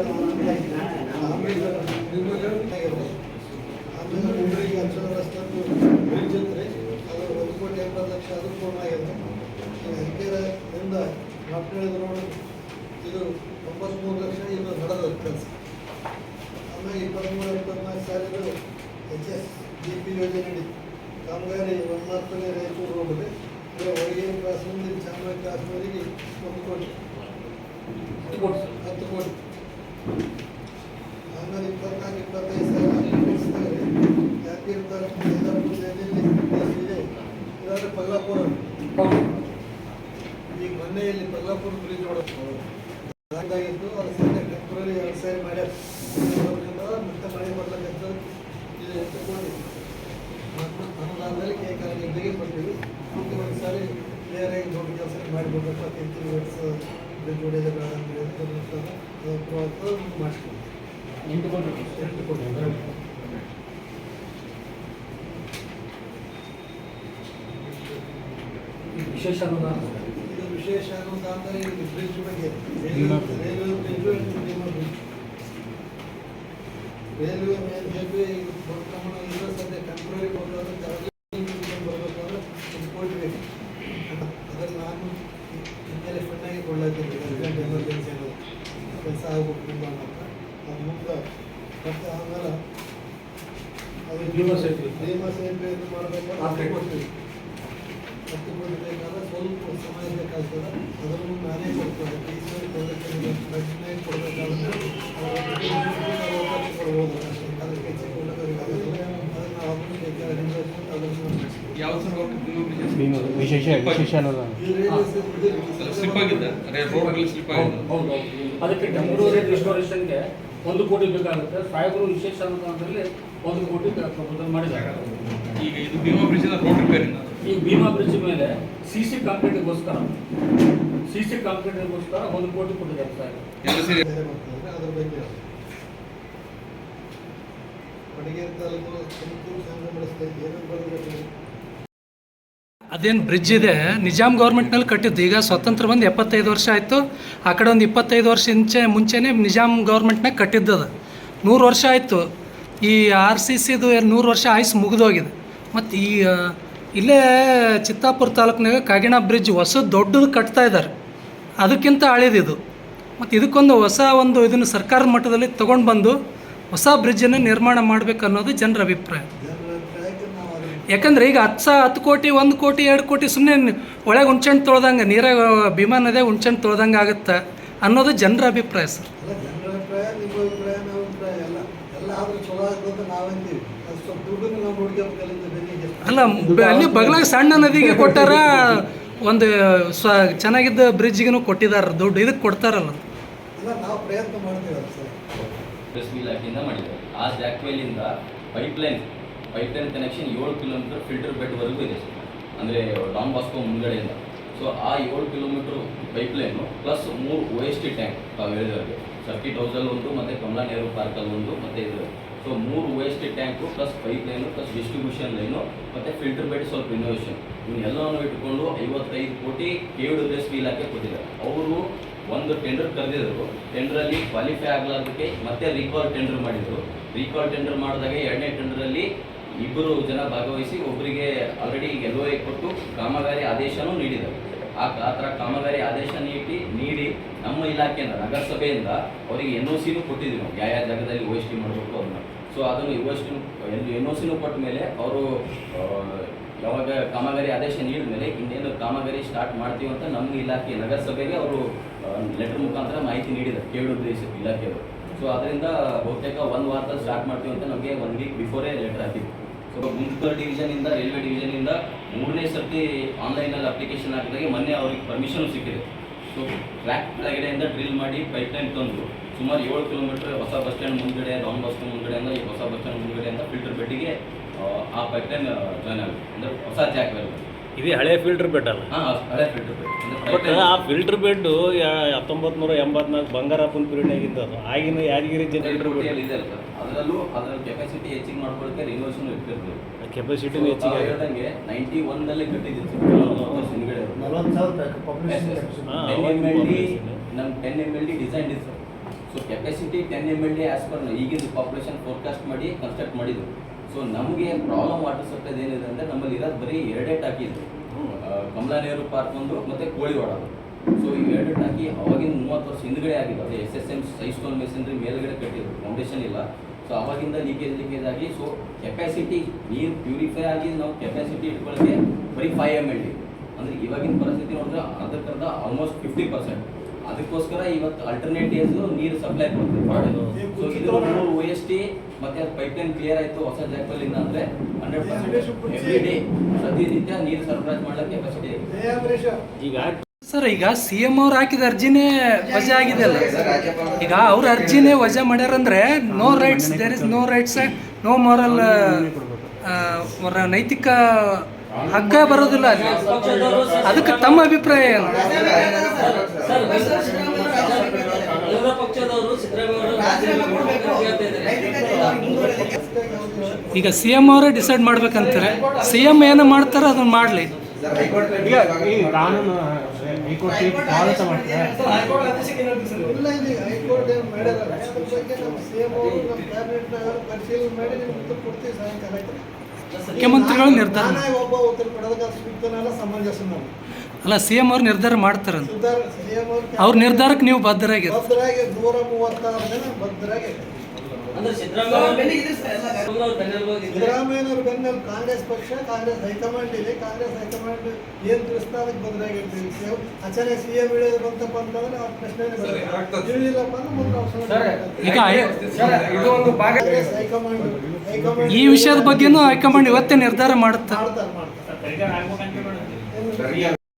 ಆಮೇಲೆ ಅದು ಒಂದು ಕೋಟಿ ಎಂಬತ್ತು ಲಕ್ಷ ಅದು ಪೂರ್ಣ ಆಗಿದೆ ಹರಿಕೆರೆಯಿಂದ ಹೇಳಿದ್ರು ನೋಡಿ ಇದು ತೊಂಬತ್ಮೂರು ಲಕ್ಷ ಇದು ನಡೆದ ಕೆಲಸ ಆಮೇಲೆ ಇಪ್ಪತ್ತ್ಮೂರು ಇಪ್ಪತ್ನಾಲ್ಕು ಸಾವಿರ ಎಚ್ ಎಸ್ ಡಿ ಪಿ ಯೋಜನೆ ಕಾಮಗಾರಿ ಒಂಬತ್ತನೇ ರಾಯಚೂರು ರೋಡ್ ಇದೆ ಈಗ ಒಳಗೆ ಕ್ಲಾಸ್ ಮುಂದೆ ಚಾಮರಾಜ ಕ್ಲಾಸ್ವರೆಗೆ ಒಂದು ಕೋಟಿ ಹತ್ತು ಕೋಟಿ. ಆಮೇಲೆ ಇಪ್ಪತ್ನಾಲ್ಕು ಇಪ್ಪತ್ತೈದು ಸಾವಿರ ಮುಗಿಸ್ತಾರೆ ಯಾಕೆ ಇರ್ತಾರೆ ಇದೆ ಇದಾದ್ರೆ ಪಲ್ಲಾಪುರ ಈಗ ಮೊನ್ನೆಯಲ್ಲಿ ಪಲ್ಲಾಪುರ ಬ್ರಿಡ್ಜ್ ನೋಡಕ್ಕೆ ಅದಾಗಿತ್ತು ಅದು ಸದ್ಯ ಟೆಂಪ್ರರಿ ಎರಡು ಸಾರಿ ಮಾಡ್ಯಾರ ಮತ್ತೆ ಮಳೆ ಇದು ತಗೊಂಡು ಅನುದಾನದಲ್ಲಿ ಮತ್ತೆ ಒಂದು ಸಾರಿ ಕ್ಲಿಯರ್ ಆಗಿ ದೊಡ್ಡ ಕೆಲಸ ಬ್ರಿಡ್ಜ್ ಹೊಡೆಯೋದು ಬೇಡ ಅಂತ ಹೇಳ್ತಾರೆ ಅದು ಮಾಡಿಸ್ಕೊಂಡು ಎಂಟು ಕೋಟಿ ಎಂಟು ಕೋಟಿ ವಿಶೇಷ ಅನುದಾನ? ಇದು ವಿಶೇಷ ಅನುದಾನ ಇದು. ಬ್ರಿಡ್ಜ್ ಬಗ್ಗೆ ರೈಲ್ವೆ ಬ್ರಿಡ್ಜ್. ರೈಲ್ವೆ ಮೇಲೆ ಪ್ರಮಾಣ ಇರೋ ಸದ್ಯ ಟೆಂಪ್ರರಿ ಬರಬೇಕು ಕೆಲಸ ಆಗ್ಬೇಕು ತುಂಬ ಮಾತ್ರ ಅದು ಮುಂದೆ ಮತ್ತೆ ಆಮೇಲೆ ಅದು ಭೀಮಾ ಸೇತುವೆ. ಭೀಮಾ ಸೇತುವೆ ಇದು ಮಾಡಬೇಕಾದ್ರೆ ಆದ್ರೆ ಕೊಡ್ತೀವಿ ಹತ್ತು ಕೋಟಿ ಬೇಕಾದ್ರೆ ಸ್ವಲ್ಪ ಸಮಯ ಬೇಕಾಗ್ತದೆ ಅದನ್ನು ನಾನೇ ಕೊಡ್ತೇನೆ ಟಿ ಸಿ ರಚನೆ ಕೊಡಬೇಕಾದ್ರೆ ಕೊಡ್ಬೋದು ಅದಕ್ಕೆ ಹೆಚ್ಚಿಗೆ ಕೊಡೋದಕ್ಕೆ ಅದನ್ನು ಅವ್ರನ್ನ ಬೇಕಾದ್ರೆ investment ಅದನ್ನು ಯಾವ ಸರ್ ಭೀಮ ವಿಶೇಷ ವಿಶೇಷ ಸೇತುವೆ ಸ್ಲಿಪ್ ಆಗಿದೆ. ಅದೇ ರೋಡ್ ಆಗಲಿ ಸ್ಲಿಪ್ ಆಗಿದೆ. ಹೌದು ಅದಕ್ಕೆ ಟೆಂಪ್ರರಿ ರಿಸ್ಟೋರೇಷನ್ಗೆ ಒಂದು ಕೋಟಿ ಬೇಕಾಗುತ್ತೆ. ಸಾಹೇಬರು ವಿಶೇಷ ಅನುದಾನದಲ್ಲಿ ಒಂದು ಕೋಟಿ ಪ್ರಪೋಸಲ್ ಮಾಡಿದ್ದಾರೆ. ಈಗ ಇದು ಭೀಮಾ ಬ್ರಿಡ್ಜ್ ರೋಡ್ ರಿಪೇರಿ ಈ ಭೀಮಾ ಬ್ರಿಡ್ಜ್ ಮೇಲೆ ಸಿ ಸಿ ಕಾಂಕ್ರೀಟ್ಗೋಸ್ಕರ ಸಿ ಸಿ ಕಾಂಕ್ರೀಟ್ಗೋಸ್ಕರ ಒಂದು ಕೋಟಿ ಕೊಟ್ಟಿದ್ದಾರೆ ಸಾಹೇಬ್ ಎಲ್ಲ ಸೇರಿ? ಬೇರೆ ಅದ್ರ ಬಗ್ಗೆ ಬಡಗೇರಿ ತಾಲೂಕು ತುಮಕೂರು ಸಂಘ ನಡೆಸ್ತಾ ಇದ್ದೀವಿ ಏನಂತ ಬರಬೇಕು ಅದೇನು ಬ್ರಿಡ್ಜ್ ಇದೆ? ನಿಜಾಮ್ ಗೌರ್ಮೆಂಟ್ನಲ್ಲಿ ಕಟ್ಟಿದ್ದು. ಈಗ ಸ್ವತಂತ್ರ ಬಂದು ಎಪ್ಪತ್ತೈದು ವರ್ಷ ಆಯಿತು. ಆ ಕಡೆ ಒಂದು ಇಪ್ಪತ್ತೈದು ವರ್ಷ ಇಂಚೆ ಮುಂಚೆನೇ ನಿಜಾಮ್ ಗೌರ್ಮೆಂಟ್ನಾಗ ಕಟ್ಟಿದ್ದದು ನೂರು ವರ್ಷ ಆಯಿತು. ಈ ಆರ್ ಸಿ ಸಿದು ನೂರು ವರ್ಷ ಆಯ್ಸು ಮುಗಿದೋಗಿದೆ. ಮತ್ತು ಈ ಇಲ್ಲೇ ಚಿತ್ತಾಪುರ ತಾಲೂಕಿನಾಗ ಕಾಗಿಣ ಬ್ರಿಡ್ಜ್ ಹೊಸ ದೊಡ್ಡದು ಕಟ್ತಾ ಇದ್ದಾರೆ ಅದಕ್ಕಿಂತ ಹಳೇದಿದು ಮತ್ತು ಇದಕ್ಕೊಂದು ಹೊಸ ಒಂದು ಇದನ್ನು ಸರ್ಕಾರದ ಮಟ್ಟದಲ್ಲಿ ತೊಗೊಂಡು ಬಂದು ಹೊಸ ಬ್ರಿಡ್ಜನ್ನು ನಿರ್ಮಾಣ ಮಾಡಬೇಕು ಅನ್ನೋದು ಜನರ ಅಭಿಪ್ರಾಯ ಜನರ ಅಭಿಪ್ರಾಯಕ್ಕೆ ನಾವು ಅದನ್ನು ಯಾಕಂದ್ರೆ ಈಗ ಹತ್ತು ಸಾ ಹತ್ತು ಕೋಟಿ ಒಂದು ಕೋಟಿ ಎರಡು ಕೋಟಿ ಸುಮ್ಮನೆ ಒಳಗೆ ಹುಣ್ಚೆಣ್ಣು ತೊಳ್ದಂಗೆ ನೀರಾಗ ಭೀಮಾ ನದಿಯಾಗ ಹುಣ್ಚೆಣ್ಣು ತೊಳ್ದಂಗೆ ಆಗುತ್ತೆ ಅನ್ನೋದು ಜನರ ಅಭಿಪ್ರಾಯ ಸರ್. ಅಲ್ಲ ಅಲ್ಲ ಬಗ್ಲಾಗ ಸಣ್ಣ ನದಿಗೆ ಕೊಟ್ಟಾರ ಒಂದು ಸ್ವ ಚೆನ್ನಾಗಿದ್ದ ಬ್ರಿಡ್ಜ್ಗೂ ಕೊಟ್ಟಿದ್ದಾರೆ ದುಡ್ಡು ಇದಕ್ಕೆ ಕೊಡ್ತಾರಲ್ಲ. ಇಲ್ಲ ನಾವು ಪ್ರಯತ್ನ ಮಾಡ್ತೀವಿ ಸರ್. ಮಾಡಿದ್ದಾರೆ. ಆ ಜಾಕ್ವೇಲಿಂದ ಪೈಪ್ಲೈನ್ ಪೈಪ್ಲೈನ್ ಕನೆಕ್ಷನ್ ಏಳು ಕಿಲೋಮೀಟರ್ ಫಿಲ್ಟರ್ ಬೆಡ್ವರೆಗೂ ಇದೆ. ಅಂದರೆ ಡಾನ್ ಬಾಸ್ಕೋ ಮುಂದ್ಗಡೆಯಿಂದ. ಸೊ ಆ ಏಳು ಕಿಲೋಮೀಟರ್ ಪೈಪ್ಲೈನು ಪ್ಲಸ್ ಮೂರು ಒ ಎಸ್ ಟಿ ಟ್ಯಾಂಕ್ ತಾವು ಹೇಳಿದವರಿಗೆ. ಸರ್ಕಿಟ್ ಹೌಸಲ್ಲಿ ಒಂದು, ಮತ್ತು ಕಮಲಾ ನೆಹರು ಪಾರ್ಕಲ್ಲಿ ಒಂದು, ಮತ್ತು ಇದು. ಸೊ ಮೂರು O S T tank plus pipe line plus distribution line ಮತ್ತು ಫಿಲ್ಟರ್ ಬೆಡ್ ಸ್ವಲ್ಪ ಇನ್ನೋವೇಷನ್ ಇವನ್ನೆಲ್ಲವನ್ನು ಇಟ್ಕೊಂಡು ಐವತ್ತೈದು ಕೋಟಿ ಕೆ ಡಬ್ಲ್ಯೂ ಇಲಾಖೆ ಕೊಟ್ಟಿದ್ದಾರೆ. ಅವರು ಒಂದು ಟೆಂಡರ್ ಕರೆದಿದ್ರು. ಟೆಂಡರಲ್ಲಿ ಕ್ವಾಲಿಫೈ ಆಗಲಾರ್ದಕ್ಕೆ ಮತ್ತೆ ರೀಕಾಲ್ ಟೆಂಡರ್ ಮಾಡಿದರು. ರೀಕಾಲ್ ಟೆಂಡರ್ ಮಾಡಿದಾಗ ಎರಡನೇ ಟೆಂಡರಲ್ಲಿ ಇಬ್ಬರು ಜನ ಭಾಗವಹಿಸಿ ಒಬ್ಬರಿಗೆ ಆಲ್ರೆಡಿ ಎಲ್ ಕೊಟ್ಟು ಕಾಮಗಾರಿ ಆದೇಶನೂ ನೀಡಿದರು. ಆ ಥರ ಕಾಮಗಾರಿ ಆದೇಶ ನೀಡಿ ನೀಡಿ ನಮ್ಮ ಇಲಾಖೆಯಿಂದ, ನಗರಸಭೆಯಿಂದ ಅವರಿಗೆ ಎನ್ ಒ ಸಿನೂ ಕೊಟ್ಟಿದ್ವಿ ನಾವು. ಯಾವ ಯಾವ ಜಾಗದಲ್ಲಿ ಓ ಎಸ್ ಟಿ ಮಾಡಬೇಕು ಅದನ್ನು. ಸೊ ಅದನ್ನು U S T N O ಸಿನೂ ಕೊಟ್ಟ ಮೇಲೆ ಅವರು ಯಾವಾಗ ಕಾಮಗಾರಿ ಆದೇಶ ನೀಡಿದ ಮೇಲೆ ಇನ್ನೇನು ಕಾಮಗಾರಿ ಸ್ಟಾರ್ಟ್ ಮಾಡ್ತೀವಿ ಅಂತ ನಮ್ಮ ಇಲಾಖೆ, ನಗರಸಭೆಗೆ ಅವರು ಲೆಟರ್ ಮುಖಾಂತರ ಮಾಹಿತಿ ನೀಡಿದ್ದಾರೆ. ಕೇಳು ಇಲಾಖೆಯವರು. ಸೊ ಅದರಿಂದ ಬಹುತೇಕ ಒಂದು ವಾರದಲ್ಲಿ ಸ್ಟಾರ್ಟ್ ಮಾಡ್ತೀವಿ ಅಂತ ನಮಗೆ ಒನ್ ವೀಕ್ ಬಿಫೋರೇ ಲೆಟರ್ ಹಾಕಿದ್ವಿ ಸೊ ಡಿವಿಷನ್ ಡಿವಿಷನಿಂದ ರೈಲ್ವೆ ಡಿವಿಷನಿಂದ ಮೂರನೇ ಸರ್ತಿ ಆನ್ಲೈನಲ್ಲಿ ಅಪ್ಲಿಕೇಶನ್ ಹಾಕಿದಾಗೆ ಮೊನ್ನೆ ಅವ್ರಿಗೆ ಪರ್ಮಿಷನ್ ಸಿಕ್ಕಿದೆ. ಸೊ ಟ್ರ್ಯಾಕ್ ಕೆಳಗಡೆಯಿಂದ ಡ್ರಿಲ್ ಮಾಡಿ ಪೈಪ್ಲೈನ್ ತಂದು ಸುಮಾರು ಏಳು ಕಿಲೋಮೀಟರ್ ಹೊಸ ಬಸ್ ಸ್ಟ್ಯಾಂಡ್ ಮುಂದ್ಗಡೆ ಡಾನ್ ಬಸ್ ಮುಂದ್ಗಡೆಯಿಂದ ಈ ಹೊಸ ಬಸ್ ಸ್ಟ್ಯಾಂಡ್ ಮುಂದ್ಗಡೆಯಿಂದ ಫಿಲ್ಟರ್ ಬೆಟ್ಟಿಗೆ ಆ ಪೈಪ್ ಲೈನ್ ಜಾಯ್ನ್ ಆಗುತ್ತೆ. ಅಂದರೆ ಹೊಸ ಜಾಕ್ ವೆಲ್ ಇದು ಹಳೆ ಫಿಲ್ಟರ್ ಬೆಡ್ ಅಲ್ಲ. ಹಳೆ ಫಿಲ್ಟರ್ ಬೆಡ್ ಬಟ್ ಆ ಫಿಲ್ಟರ್ ಬೆಡ್ ಹತ್ತೊಂಬತ್ತು ನೂರ ಎಂಬತ್ನಾಲ್ಕು ಬಂಗಾರಪ್ಪನ ಪೀರಿಯಡ್ನಾಗಿಂದ ಅದು. ಆಗಿನ ಯಾದಗಿರಿ ಫಿಲ್ಟರ್ ಬೆಡ್ ಇದೆ ಸರ್. ಅದರಲ್ಲೂ ಅದರ ಕೆಪಾಸಿಟಿ ಹೆಚ್ಚಿಗೆ ಮಾಡ್ಕೊಳ್ಳೋಕೆ ರಿನೋವೇಷನ್ ಇಟ್ಟಿರ್ತೀವಿ. ಕೆಪಾಸಿಟಿನೂ ಹೆಚ್ಚಿಗೆ ಆಗಿದೆ ಹೇಳ್ದಂಗೆ ನೈಂಟಿ ಸಾವಿರ ಪಾಪ್ಯುಲೇಷನ್ ಹಾ, ten M L D population. ನಮ್ಮ ten M L D design ಇದೆ sir. So capacity ten M L D as per ಈಗಿನ ಪಾಪ್ಯುಲೇಷನ್ ಫೋರ್ಕಾಸ್ಟ್ ಮಾಡಿ ಕನ್ಸ್ಟ್ರಕ್ಟ್ ಮಾಡಿದ್ರು ಸೊ ನಮಗೆ ಪ್ರಾಬ್ಲಮ್ ವಾಟರ್ ಸಪ್ಲೈ ಏನಿದೆ ಅಂದರೆ ನಮ್ಮಲ್ಲಿ ಇರೋದು ಬರೀ ಎರಡೇ ಟಾಕಿ ಇದೆ ಕಮಲಾ ನೆಹರು ಪಾರ್ಕ್ ಒಂದು ಮತ್ತು ಕೋಳಿವಾಡ ಸೊ ಈ ಎರಡು ಟಾಕಿ ಅವಾಗಿನ ಮೂವತ್ತು ವರ್ಷ ಹಿಂದ್ಗಡೆ ಆಗಿದೆ ಅದೇ S S M size stone masonry ಮೇಲ್ಗಡೆ ಕಟ್ಟಿದ್ರು ಫೌಂಡೇಶನ್ ಇಲ್ಲ. ಸೊ ಅವಾಗಿಂದ ಲೀಕೇಜ್ ಲೀಕೇಜ್ ಆಗಿ ಸೊ ಕೆಪಾಸಿಟಿ ನೀರು ಪ್ಯೂರಿಫೈ ಆಗಿ ನಾವು ಕೆಪಾಸಿಟಿ ಇಟ್ಕೊಳ್ಳೋಕ್ಕೆ ಬರೀ ಫೈವ್ ಎಂ ಎಲ್ ಡಿ ಅಂದರೆ ಇವಾಗಿನ ಪರಿಸ್ಥಿತಿ ನೋಡಿದ್ರೆ ಅದಕ್ಕಂತ ಆಲ್ಮೋಸ್ಟ್ ಫಿಫ್ಟಿ ಪರ್ಸೆಂಟ್ ಅದಕ್ಕೋಸ್ಕರ ಇವತ್ತು ಅಲ್ಟರ್ನೇಟಿವ್ಸ್ ನೀರು ಸಪ್ಲೈ ಕೊಡ್ತೀವಿ ಸೊ ಇದು ಮೂರು ಒ ಎಸ್ ಟಿ ಮತ್ತೆ ಅದು ಪೈಪ್ ಲೈನ್ ಕ್ಲಿಯರ್ ಆಯಿತು ಹೊಸ ಜಾಗದಲ್ಲಿ ಅಂದ್ರೆ ಹಂಡ್ರೆಡ್ ಪರ್ಸೆಂಟ್ ಎವ್ರಿ ಡೇ ಪ್ರತಿನಿತ್ಯ ನೀರು ಸರಬರಾಜು ಮಾಡಲಿಕ್ಕೆ ಕೆಪಾಸಿಟಿ ಇದೆ ಈಗ ಸರ್ ಈಗ ಸಿ ಎಂ ಅವ್ರು ಹಾಕಿದ ಅರ್ಜಿನೇ ವಜಾ ಆಗಿದೆ ಅಲ್ಲ? ಈಗ ಅವ್ರ ಅರ್ಜಿನೇ ವಜಾ ಮಾಡ್ಯಾರಂದ್ರೆ no rights there is no rights no moral ಅವರ ನೈತಿಕ ಹಗ್ಗ ಬರೋದಿಲ್ಲ ಅಲ್ಲಿ. ಅದಕ್ಕೆ ತಮ್ಮ ಅಭಿಪ್ರಾಯ ಏನು? ಈಗ ಸಿ ಎಂ ಅವರೇ ಡಿಸೈಡ್ ಮಾಡ್ಬೇಕಂತಾರೆ. ಸಿ ಎಂ ಏನು ಮಾಡ್ತಾರೆ ಅದನ್ನ ಮಾಡಲಿ. ಪರಿಶೀಲನೆ ಮುಖ್ಯಮಂತ್ರಿಗಳು ನಿರ್ಧಾರ ಮಾಡಿ- ಒಬ್ಬ ಉತ್ತರ ಕೊಡೋದಕ್ಕೆ ಸೂಕ್ತನಲ್ಲ ಸಮಂಜಸ ನಾವು ಅಲ್ಲ ಸಿ ಎಂ ಅವ್ರು ನಿರ್ಧಾರ ಮಾಡ್ತಾರಂತ ಅವ್ರ ನಿರ್ಧಾರಕ್ಕೆ ನೀವು ಬದ್ಧರಾಗಿ ಬದ್ಧರಾಗಿ ನೂರ ಮೂವತ್ತಾರು ಜನ ಭದ್ರಾಗಿ ಸಿದ್ದರಾಮಯ್ಯನವ್ರ ಬೆನ್ನಲ್ಲಿ ಕಾಂಗ್ರೆಸ್ ಪಕ್ಷ ಕಾಂಗ್ರೆಸ್ ಹೈಕಮಾಂಡ್ ಇದೆ ಕಾಂಗ್ರೆಸ್ ಹೈಕಮಾಂಡ್ ಏನ್ ತಿಳಿಸ್ತಾ ಅದಕ್ಕೆ ಬದಲಾಗಿರ್ತೀವಿ ಅಚಾನಕ್ ಸಿ ಎಂ ಇಳಿಯೋದು ಬಂತಪ್ಪ ಅಂತಂದ್ರೆ ಅವ್ರ ಪ್ರಶ್ನೆ ಅಂದ್ರೆ ಕಾಂಗ್ರೆಸ್ ಹೈಕಮಾಂಡ್ ಹೈಕಮಾಂಡ್ ಈ ವಿಷಯದ ಬಗ್ಗೆನೂ ಹೈಕಮಾಂಡ್ ಇವತ್ತೇ ನಿರ್ಧಾರ ಮಾಡುತ್ತೆ? ಮಾಡ್ತಾರೆ ಮಾಡ್ತಾರೆ. ಏನು-